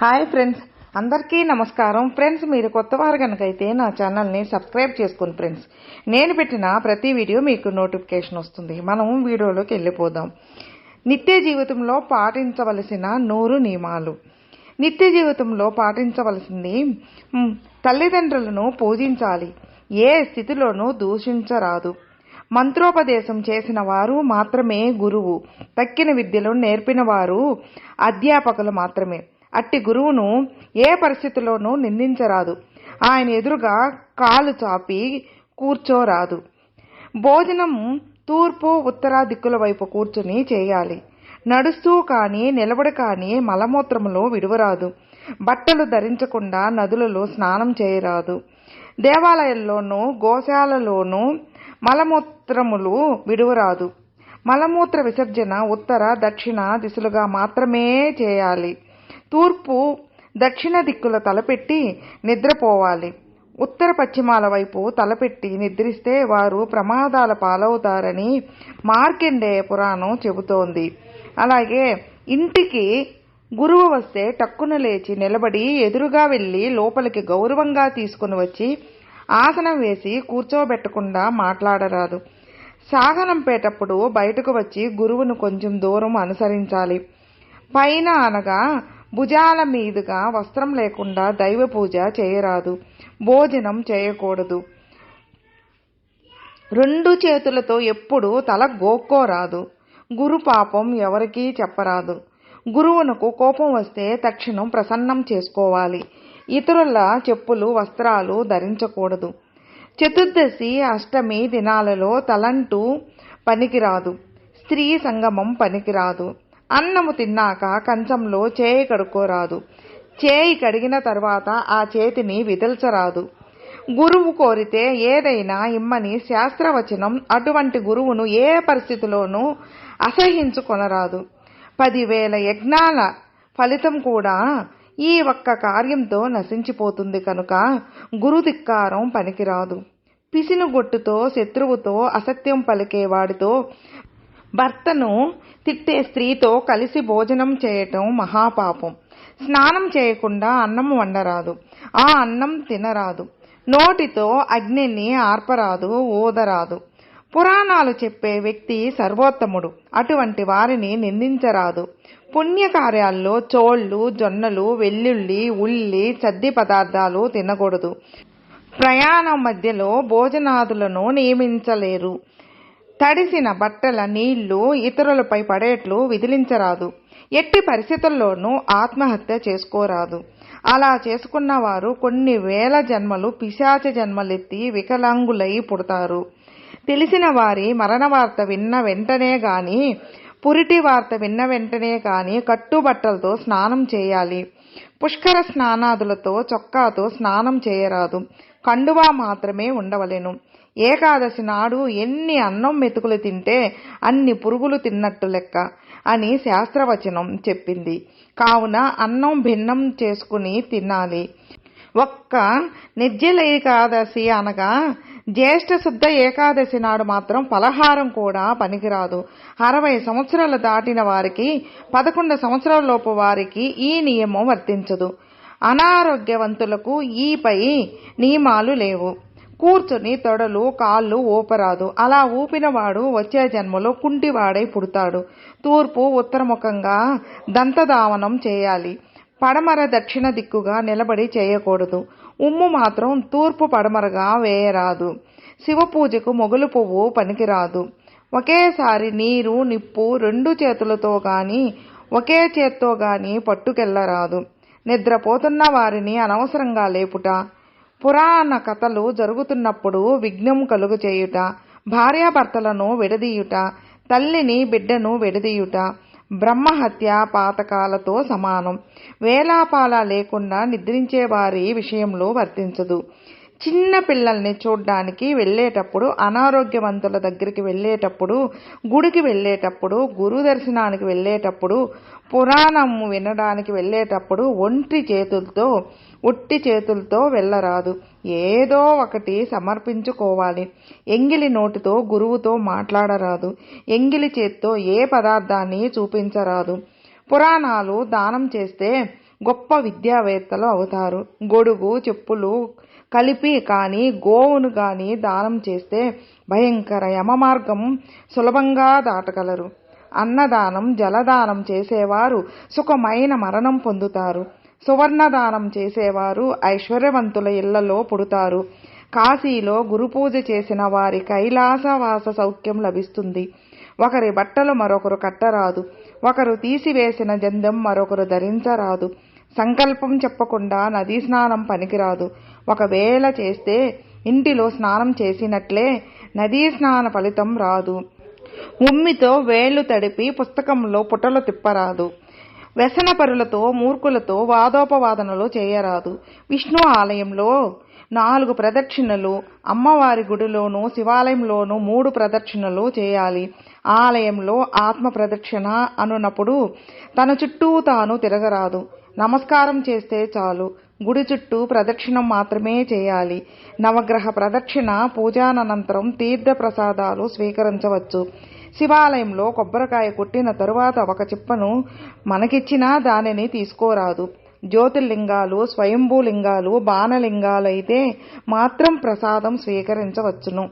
Hi friends. అందరికీ నమస్కారం. Friends మీరు కొత్త వారు కనుకైతే నా ఛానల్ని సబ్స్క్రైబ్ చేసుకోండి ఫ్రెండ్స్. నేను పెట్టిన ప్రతి వీడియో మీకు నోటిఫికేషన్ వస్తుంది. మనం వీడియోలోకి వెళ్ళిపోదాం. నిత్య జీవితంలో పాటించవలసిన నూరు నియమాలు. నిత్య జీవితంలో పాటించవలసింది తల్లిదండ్రులను పూజించాలి. ఏ స్థితిలోనూ దూషించరాదు. మంత్రోపదేశం చేసిన వారు మాత్రమే గురువు. తక్కిన విద్యలు నేర్పిన వారు అధ్యాపకులు మాత్రమే. అట్టి గురువును ఏ పరిస్థితిలోనూ నిందించరాదు. ఆయన ఎదురుగా కాలు చాపి కూర్చోరాదు. భోజనం తూర్పు ఉత్తర దిక్కుల వైపు కూర్చుని చేయాలి. నడుస్తూ కానీ నిలబడి కానీ మలమూత్రములు విడువరాదు. బట్టలు ధరించకుండా నదులలో స్నానం చేయరాదు. దేవాలయాల్లోనూ గోశాలలోనూ మలమూత్రములు విడువరాదు. మలమూత్ర విసర్జన ఉత్తర దక్షిణ దిశలుగా మాత్రమే చేయాలి. తూర్పు దక్షిణ దిక్కుల తలపెట్టి నిద్రపోవాలి. ఉత్తర పశ్చిమాల వైపు తలపెట్టి నిద్రిస్తే వారు ప్రమాదాల పాలవుతారని మార్కండేయ పురాణం చెబుతోంది. అలాగే ఇంటికి గురువు వస్తే టక్కున లేచి నిలబడి ఎదురుగా వెళ్ళి లోపలికి గౌరవంగా తీసుకుని వచ్చి ఆసనం వేసి కూర్చోబెట్టకుండా మాట్లాడరాదు. సాగనంపేటప్పుడు బయటకు వచ్చి గురువును కొంచెం దూరం అనుసరించాలి. పైన అనగా భుజాల మీదుగా వస్త్రం లేకుండా దైవ పూజ చేయరాదు. భోజనం చేయకూడదు. రెండు చేతులతో ఎప్పుడు తల గోక్కోరాదు. గురు పాపం ఎవరికీ చెప్పరాదు. గురువునకు కోపం వస్తే తక్షణం ప్రసన్నం చేసుకోవాలి. ఇతరుల చెప్పులు వస్త్రాలు ధరించకూడదు. చతుర్దశి అష్టమి దినాలలో తలంటూ పనికిరాదు. స్త్రీ సంగమం పనికిరాదు. అన్నము తిన్నాక కంచంలో చేయి కడుక్కోరాదు. చేయి కడిగిన తర్వాత ఆ చేతిని విదల్చరాదు. గురువు కోరితే ఏదైనా ఇమ్మని శాస్త్రవచనం అటువంటి గురువును ఏ పరిస్థితిలోనూ అసహించుకొనరాదు. పదివేల యజ్ఞాల ఫలితం కూడా ఈ ఒక్క కార్యంతో నశించిపోతుంది కనుక గురుధిక్కారం పనికిరాదు. పిసినుగొట్టుతో శత్రువుతో అసత్యం పలికేవాడితో భర్తను తిట్టే స్త్రీతో కలిసి భోజనం చేయటం మహాపాపం. స్నానం చేయకుండా అన్నం వండరాదు. ఆ అన్నం తినరాదు. నోటితో అగ్నిని ఆర్పరాదు ఊదరాదు. పురాణాలు చెప్పే వ్యక్తి సర్వోత్తముడు. అటువంటి వారిని నిందించరాదు. పుణ్యకార్యాల్లో చోళ్ళు జొన్నలు వెల్లుల్లి ఉల్లి సద్ది పదార్థాలు తినకూడదు. ప్రయాణం మధ్యలో భోజనాదులను నియమించలేరు. తడిసిన బట్టల నీళ్ళు ఇతరులపై పడేట్లు విదిలించరాదు. ఎట్టి పరిస్థితుల్లోనూ ఆత్మహత్య చేసుకోరాదు. అలా చేసుకున్న వారు కొన్ని వేల జన్మలు పిశాచ జన్మలెత్తి వికలాంగులై పుడతారు. తెలిసిన వారి మరణ వార్త విన్న వెంటనే గాని పురిటి వార్త విన్న వెంటనే గాని కట్టుబట్టలతో స్నానం చేయాలి. పుష్కర స్నానాదులతో చొక్కాతో స్నానం చేయరాదు. కండువా మాత్రమే ఉండవలెను. ఏకాదశి నాడు ఎన్ని అన్నం మెతుకులు తింటే అన్ని పురుగులు తిన్నట్టు లెక్క అని శాస్త్రవచనం చెప్పింది. కావున అన్నం భిన్నం చేసుకుని తినాలి. ఒక్క నిర్జల ఏకాదశి అనగా జ్యేష్ఠ శుద్ధ ఏకాదశి నాడు మాత్రం పలహారం కూడా పనికిరాదు. అరవై సంవత్సరాలు దాటిన వారికి పదకొండు సంవత్సరాల లోపు వారికి ఈ నియమం వర్తించదు. అనారోగ్యవంతులకు ఈపై నియమాలు లేవు. కూర్చుని తొడలు కాళ్ళు ఊపరాదు. అలా ఊపినవాడు వచ్చే జన్మలో కుంటివాడై పుడతాడు. తూర్పు ఉత్తరముఖంగా దంతధావనం చేయాలి. పడమర దక్షిణ దిక్కుగా నిలబడి చేయకూడదు. ఉమ్ము మాత్రం తూర్పు పడమరగా వేయరాదు. శివ పూజకు మొగులు పువ్వు పనికిరాదు. ఒకేసారి నీరు నిప్పు రెండు చేతులతో గాని ఒకే చేత్తో గాని పట్టుకెళ్ళరాదు. నిద్రపోతున్న వారిని అనవసరంగా లేపుట పురాణ కథలు జరుగుతున్నప్పుడు విఘ్నం కలుగు చేయుట భార్యాభర్తలను విడదీయుట తల్లిని బిడ్డను విడదీయుట బ్రహ్మహత్య పాతకాలతో సమానం. వేలాపాల లేకుండా నిద్రించే వారి విషయంలో వర్తించదు. చిన్న పిల్లల్ని చూడ్డానికి వెళ్ళేటప్పుడు అనారోగ్యవంతుల దగ్గరికి వెళ్ళేటప్పుడు గుడికి వెళ్ళేటప్పుడు గురు దర్శనానికి వెళ్ళేటప్పుడు పురాణం వినడానికి వెళ్ళేటప్పుడు ఒంటి చేతులతో ఒట్టి చేతులతో వెళ్ళరాదు. ఏదో ఒకటి సమర్పించుకోవాలి. ఎంగిలి నోటితో గురువుతో మాట్లాడరాదు. ఎంగిలి చేత్తో ఏ పదార్థాన్ని చూపించరాదు. పురాణాలు దానం చేస్తే గొప్ప విద్యావేత్తలు అవుతారు. గొడుగు చెప్పులు కలిపి కానీ గోవును కానీ దానం చేస్తే భయంకర యమమార్గం సులభంగా దాటగలరు. అన్నదానం జలదానం చేసేవారు సుఖమైన మరణం పొందుతారు. సువర్ణదానం చేసేవారు ఐశ్వర్యవంతుల ఇళ్ళలో పుడతారు. కాశీలో గురుపూజ చేసిన వారి కైలాసవాస సౌఖ్యం లభిస్తుంది. ఒకరి బట్టలు మరొకరు కట్టరాదు. ఒకరు తీసివేసిన జందం మరొకరు ధరించరాదు. సంకల్పం చెప్పకుండా నదీ స్నానం పనికిరాదు. ఒకవేళ చేస్తే ఇంటిలో స్నానం చేసినట్లే నదీ స్నాన ఫలితం రాదు. ఉమ్మితో వేళ్ళు తడిపి పుస్తకంలో పుటలు తిప్పరాదు. వ్యసనపరులతో మూర్ఖులతో వాదోపవాదనలు చేయరాదు. విష్ణు ఆలయంలో నాలుగు ప్రదక్షిణలు అమ్మవారి గుడిలోనూ శివాలయంలోనూ మూడు ప్రదక్షిణలు చేయాలి. ఆలయంలో ఆత్మ ప్రదక్షిణ అనున్నప్పుడు తన చుట్టూ తాను తిరగరాదు. నమస్కారం చేస్తే చాలు. గుడి చుట్టూ ప్రదక్షిణం మాత్రమే చేయాలి. నవగ్రహ ప్రదక్షిణ పూజానంతరం తీర్థ ప్రసాదాలు స్వీకరించవచ్చు. శివాలయంలో కొబ్బరికాయ కొట్టిన తరువాత ఒక చిప్పను మనకిచ్చినా దానిని తీసుకోరాదు. జ్యోతిర్లింగాలు స్వయంభూలింగాలు బాణలింగాలైతే మాత్రం ప్రసాదం స్వీకరించవచ్చును.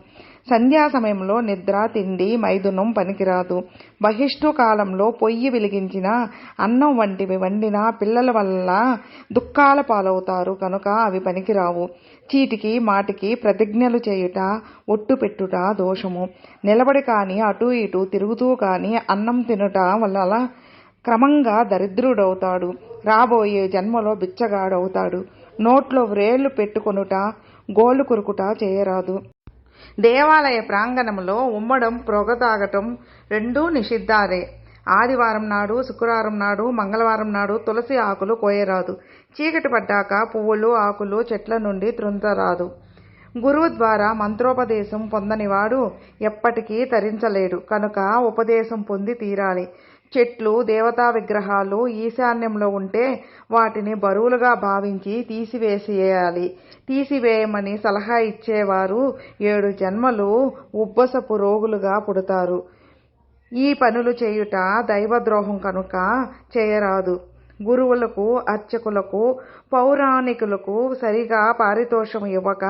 సంధ్యా సమయంలో నిద్ర తిండి మైదునం పనికిరాదు. బహిష్టు కాలంలో పొయ్యి వెలిగించిన అన్నం వంటివి వండిన పిల్లల వల్ల దుఃఖాల పాలవుతారు. కనుక అవి పనికిరావు. చీటికి మాటికి ప్రతిజ్ఞలు చేయుట ఒట్టు పెట్టుట దోషము. నిలబడి కానీ అటు ఇటు తిరుగుతూ కానీ అన్నం తినుట వల్ల క్రమంగా దరిద్రుడవుతాడు. రాబోయే జన్మలో బిచ్చగాడవుతాడు. నోట్లో వ్రేళ్ళు పెట్టుకొనుట గోళ్ళు కురుకుట చేయరాదు. దేవాలయ ప్రాంగణంలో ఉమ్మడం పొగ తాగటం రెండూ నిషిద్ధాలే. ఆదివారం నాడు శుక్రవారం నాడు మంగళవారం నాడు తులసి ఆకులు కోయరాదు. చీకటి పడ్డాక పువ్వులు ఆకులు చెట్ల నుండి త్రుంతరాదు గురువు ద్వారా మంత్రోపదేశం పొందనివాడు ఎప్పటికీ తరించలేడు. కనుక ఉపదేశం పొంది తీరాలి. చెట్లు దేవతా విగ్రహాలు ఈశాన్యంలో ఉంటే వాటిని బరువులుగా భావించి తీసివేసేయాలి. తీసివేయమని సలహా ఇచ్చేవారు ఏడు జన్మలు ఉబ్బసపు రోగులుగా పుడతారు. ఈ పనులు చేయుట దైవద్రోహం కనుక చేయరాదు. గురువులకు అర్చకులకు పౌరాణికులకు సరిగా పారితోషం ఇవ్వక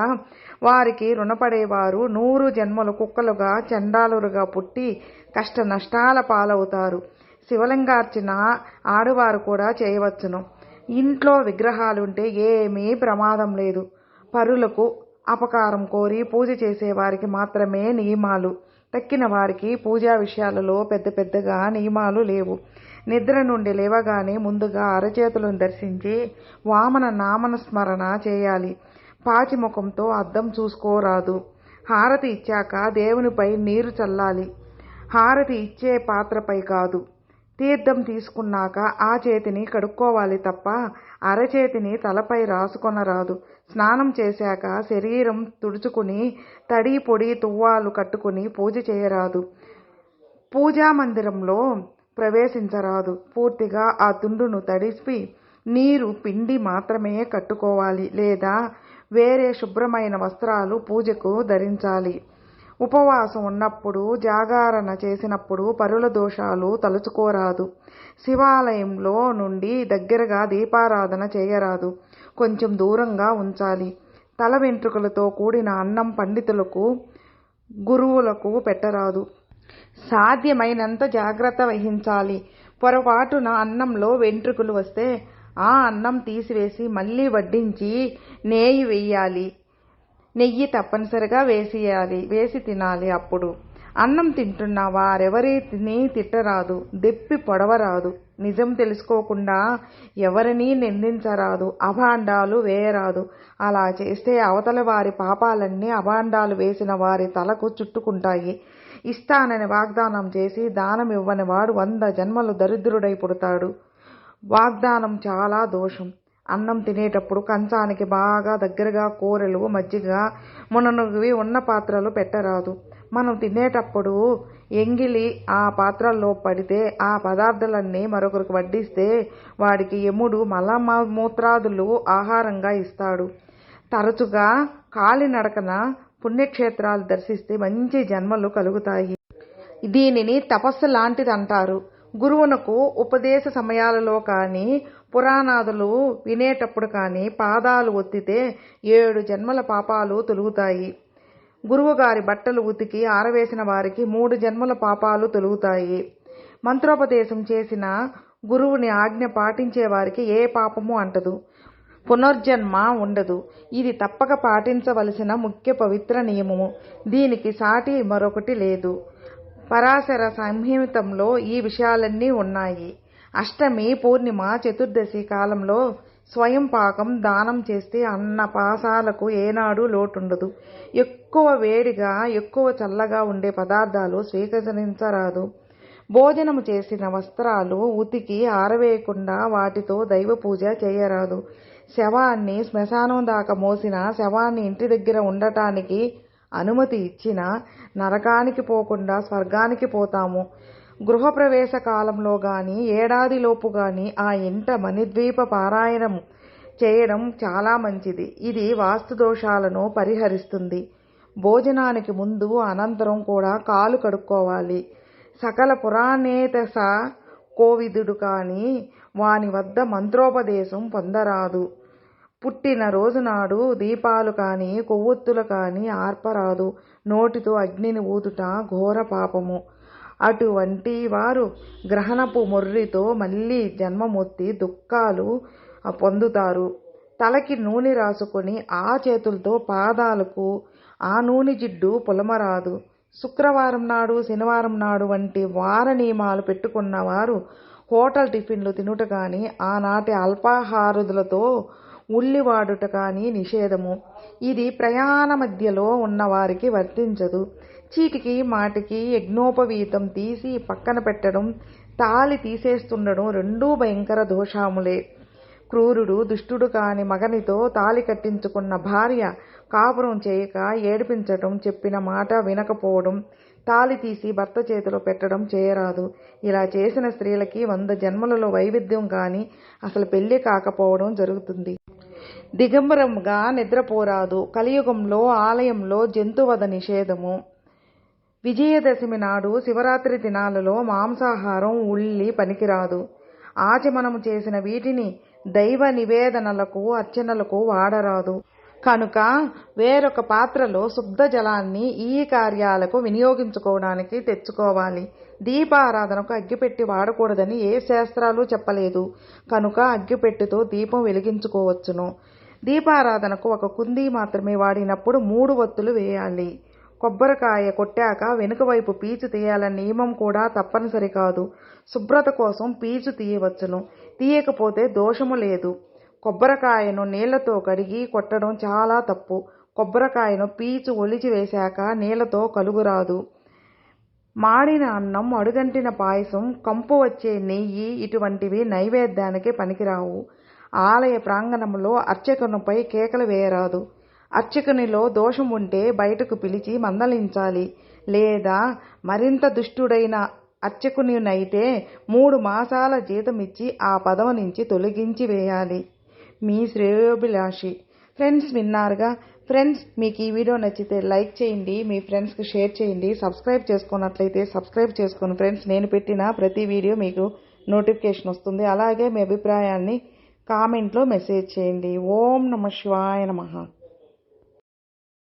వారికి రుణపడేవారు నూరు జన్మలు కుక్కలుగా చండాలురుగా పుట్టి కష్ట నష్టాల పాలవుతారు. శివలింగార్చన ఆడవారు కూడా చేయవచ్చును. ఇంట్లో విగ్రహాలుంటే ఏమీ ప్రమాదం లేదు. పరులకు అపకారం కోరి పూజ చేసేవారికి మాత్రమే నియమాలు. తక్కిన వారికి పూజా విషయాలలో పెద్ద పెద్దగా నియమాలు లేవు. నిద్ర నుండి లేవగానే ముందుగా అరచేతులను దర్శించి వామన నామన స్మరణ చేయాలి. పాచిముఖంతో అద్దం చూసుకోరాదు. హారతి ఇచ్చాక దేవునిపై నీరు చల్లాలి. హారతి ఇచ్చే పాత్రపై కాదు. తీర్థం తీసుకున్నాక ఆ చేతిని కడుక్కోవాలి తప్ప అరచేతిని తలపై రాసుకొనరాదు. స్నానం చేశాక శరీరం తుడుచుకుని తడి పొడి తువ్వాలు కట్టుకుని పూజ చేయరాదు. పూజా మందిరంలో ప్రవేశించరాదు. పూర్తిగా ఆ తుండును తడిపి నీరు పిండి మాత్రమే కట్టుకోవాలి లేదా వేరే శుభ్రమైన వస్త్రాలు పూజకు ధరించాలి. ఉపవాసం ఉన్నప్పుడు జాగారణ చేసినప్పుడు పరుల దోషాలు తలుచుకోరాదు. శివాలయంలో నుండి దగ్గరగా దీపారాధన చేయరాదు. కొంచెం దూరంగా ఉంచాలి. తల వెంట్రుకలతో కూడిన అన్నం పండితులకు గురువులకు పెట్టరాదు. సాధ్యమైనంత జాగ్రత్త వహించాలి. పొరపాటున అన్నంలో వెంట్రుకలు వస్తే ఆ అన్నం తీసివేసి మళ్ళీ వడ్డించి నేయి వెయ్యాలి నెయ్యి తప్పనిసరిగా వేసియాలి వేసి తినాలి అప్పుడు. అన్నం తింటున్న వారెవరిని తిట్టరాదు దెప్పి పొడవరాదు. నిజం తెలుసుకోకుండా ఎవరినీ నిందించరాదు అభాండాలు వేయరాదు. అలా చేస్తే అవతల వారి పాపాలన్నీ అభాండాలు వేసిన వారి తలకు చుట్టుకుంటాయి. ఇస్తానని వాగ్దానం చేసి దానం ఇవ్వని వాడు వంద జన్మలు దరిద్రుడై పుడతాడు. వాగ్దానం చాలా దోషం. అన్నం తినేటప్పుడు కంచానికి బాగా దగ్గరగా కూరలు మజ్జిగ ముననుగువి ఉన్న పాత్రలు పెట్టరాదు. మనం తినేటప్పుడు ఎంగిలి ఆ పాత్రల్లో పడితే ఆ పదార్థాలన్నీ మరొకరికి వడ్డిస్తే వాడికి యముడు మలమూత్రాదులు ఆహారంగా ఇస్తాడు. తరచుగా కాలినడకన పుణ్యక్షేత్రాలు దర్శిస్తే మంచి జన్మలు కలుగుతాయి. దీనిని తపస్సు లాంటిది అంటారు గురువునకు ఉపదేశ సమయాలలో కానీ పురాణాదులు వినేటప్పుడు కానీ పాదాలు ఒత్తితే ఏడు జన్మల పాపాలు తొలుగుతాయి. గురువుగారి బట్టలు ఉతికి ఆరవేసిన వారికి మూడు జన్మల పాపాలు తొలుగుతాయి. మంత్రోపదేశం చేసిన గురువుని ఆజ్ఞ పాటించే వారికి ఏ పాపము అంటదు. పునర్జన్మ ఉండదు. ఇది తప్పక పాటించవలసిన ముఖ్య పవిత్ర నియమము. దీనికి సాటి మరొకటి లేదు. పరాశర సంహితంలో ఈ విషయాలన్నీ ఉన్నాయి. అష్టమి పూర్ణిమ చతుర్దశి కాలంలో స్వయం పాకం దానం చేస్తే అన్న పాసాలకు ఏనాడు లోటుండదు. ఎక్కువ వేడిగా ఎక్కువ చల్లగా ఉండే పదార్థాలు స్వీకరించరాదు. భోజనము చేసిన వస్త్రాలు ఉతికి ఆరవేయకుండా వాటితో దైవ పూజ చేయరాదు. శవాన్ని శ్మశానం దాకా మోసిన శవాన్ని ఇంటి దగ్గర ఉండటానికి అనుమతి ఇచ్చినా నరకానికి పోకుండా స్వర్గానికి పోతాము. గృహప్రవేశ కాలంలో గాని ఏడాదిలోపు గాని ఆ ఇంట మణిద్వీప పారాయణం చేయడం చాలా మంచిది. ఇది వాస్తు దోషాలను పరిహరిస్తుంది. భోజనానికి ముందు అనంతరం కూడా కాలు కడుక్కోవాలి. సకల పురాణేతస కోవిదుడు కాని వాని వద్ద మంత్రోపదేశం పొందరాదు. పుట్టిన రోజునాడు దీపాలు కాని కొవ్వొత్తులు కాని ఆర్పరాదు. నోటితో అగ్నిని ఊదుట ఘోర పాపము. అటువంటి వారు గ్రహణపు మొర్రితో మళ్ళీ జన్మమొత్తి దుఃఖాలు పొందుతారు. తలకి నూనె రాసుకొని ఆ చేతులతో పాదాలకు ఆ నూనె జిడ్డు పొలమరాదు. శుక్రవారం నాడు శనివారం నాడు వంటి వార నియమాలు పెట్టుకున్నవారు హోటల్ టిఫిన్లు తినుట కానీ ఆనాటి అల్పాహారుదులతో ఉల్లి వాడుట కానీ నిషేధము. ఇది ప్రయాణ మధ్యలో ఉన్నవారికి వర్తించదు. చీటికి మాటికి యజ్ఞోపవీతం తీసి పక్కన పెట్టడం తాళి తీసేస్తుండడం రెండూ భయంకర దోషాములే. క్రూరుడు దుష్టుడు కాని మగనితో తాళి కట్టించుకున్న భార్య కాపురం చేయక ఏడిపించటం చెప్పిన మాట వినకపోవడం తాలి తీసి భర్త చేతిలో పెట్టడం చేయరాదు. ఇలా చేసిన స్త్రీలకి వంద జన్మలలో వైవిధ్యం కానీ అసలు పెళ్ళి కాకపోవడం జరుగుతుంది. దిగంబరంగా నిద్రపోరాదు. కలియుగంలో ఆలయంలో జంతువధ నిషేధము. విజయదశమి నాడు శివరాత్రి దినాలలో మాంసాహారం ఉల్లి పనికిరాదు. ఆచమనము చేసిన వీటిని దైవ నివేదనలకు అర్చనలకు వాడరాదు. కనుక వేరొక పాత్రలో శుద్ధ జలాన్ని ఈ కార్యాలకు వినియోగించుకోవడానికి తెచ్చుకోవాలి. దీపారాధనకు అగ్గిపెట్టి వాడకూడదని ఏ శాస్త్రాలు చెప్పలేదు. కనుక అగ్గిపెట్టితో దీపం వెలిగించుకోవచ్చును. దీపారాధనకు ఒక కుంది మాత్రమే వాడినప్పుడు మూడు వత్తులు వేయాలి. కొబ్బరికాయ కొట్టాక వెనుక వైపు పీచు తీయాలన్న నియమం కూడా తప్పనిసరి కాదు. శుభ్రత కోసం పీచు తీయవచ్చును. తీయకపోతే దోషము లేదు. కొబ్బరికాయను నీళ్ళతో కడిగి కొట్టడం చాలా తప్పు. కొబ్బరికాయను పీచు ఒలిచి వేశాక నీళ్ళతో కలుగురాదు. మాడిన అన్నం అడుగంటిన పాయసం కంపు వచ్చే నెయ్యి ఇటువంటివి నైవేద్యానికి పనికిరావు. ఆలయ ప్రాంగణంలో అర్చకునిపై కేకలు వేయరాదు. అర్చకునిలో దోషం ఉంటే బయటకు పిలిచి మందలించాలి. లేదా మరింత దుష్టుడైన అర్చకునినైతే మూడు మాసాల జీతమిచ్చి ఆ పదవి నుంచి తొలగించి వేయాలి. మీ శ్రేయోభిలాషి. ఫ్రెండ్స్ విన్నారుగా? ఫ్రెండ్స్ మీకు ఈ వీడియో నచ్చితే లైక్ చేయండి మీ ఫ్రెండ్స్కి షేర్ చేయండి సబ్స్క్రైబ్ చేసుకున్నట్లయితే సబ్స్క్రైబ్ చేసుకోండి ఫ్రెండ్స్ నేను పెట్టిన ప్రతి వీడియో మీకు నోటిఫికేషన్ వస్తుంది. అలాగే మీ అభిప్రాయాన్ని కామెంట్లో మెసేజ్ చేయండి. ఓం నమ శివాయ నమ.